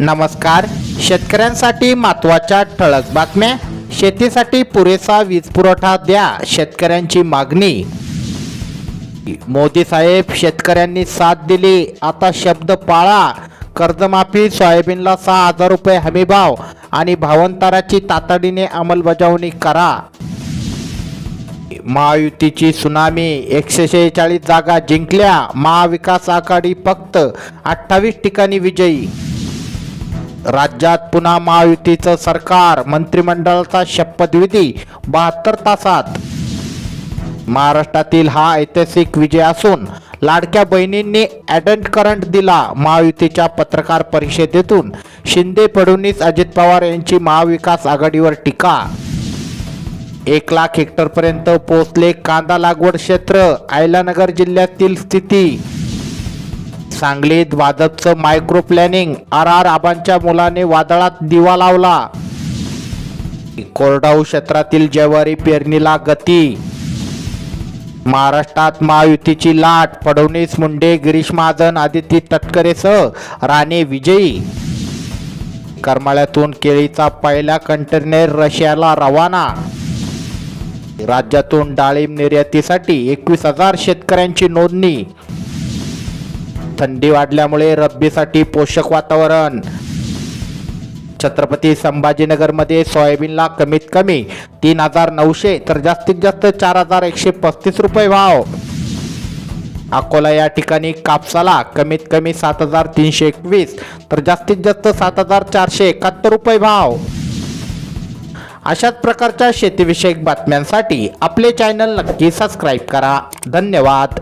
नमस्कार. शेतकऱ्यांसाठी महत्त्वाच्या ठळक बातम्या. शेतीसाठी पुरेसा वीज पुरवठा द्या शेतकऱ्यांची मागणी. मोदी साहेब शेतकऱ्यांनी साथ दिली आता शब्द पाळा. कर्जमाफी सोयाबीनला सहा हजार रुपये हमीभाव आणि भावंताराची तातडीने अंमलबजावणी करा. महायुतीची सुनामी एकशे शेहेचाळीस जागा जिंकल्या. महाविकास आघाडी फक्त अठ्ठावीस ठिकाणी विजयी. राज्यात पुन्हा महायुतीचं सरकार मंत्रिमंडळाचा शपथविधी बहात्तर तासात. महाराष्ट्रातील हा ऐतिहासिक विजय असून लाडक्या बहिणींनी ॲडंट करंट दिला महायुतीच्या पत्रकार परिषदेतून. शिंदे फडणवीस अजित पवार यांची महाविकास आघाडीवर टीका. एक लाख हेक्टरपर्यंत पोहोचले कांदा लागवड क्षेत्र आयलानगर जिल्ह्यातील स्थिती. सांगलीत भाजपचं मायक्रो प्लॅनिंग आर आर आबांच्या मुलाने वादळात दिवा लावला. कोरडाऊ क्षेत्रातील ज्वारी पेरणीला गती. महाराष्ट्रात महायुतीची लाट. फडणवीस मुंडे गिरीश महाजन आदिती तटकरेसह राणे विजयी. करमाळ्यातून केळीचा पहिला कंटेनर रशियाला रवाना. राज्यातून डाळिंब निर्यातीसाठी एकवीस हजार शेतकऱ्यांची नोंदणी. थंडी वाढल्यामुळे रब्बीसाठी पोषक वातावरण. छत्रपती संभाजीनगरमध्ये सोयाबीनला कमीत कमी तीन हजार नऊशे तर जास्तीत जास्त चार हजार एकशे पस्तीस रुपये भाव. अकोला या ठिकाणी कापसाला कमीत कमी सात हजार तीनशे एकवीस तर जास्तीत जास्त सात हजार चारशे एकाहत्तर रुपये भाव. अशाच प्रकारच्या शेतीविषयक बातम्यांसाठी आपले चॅनल नक्की सबस्क्राईब करा. धन्यवाद.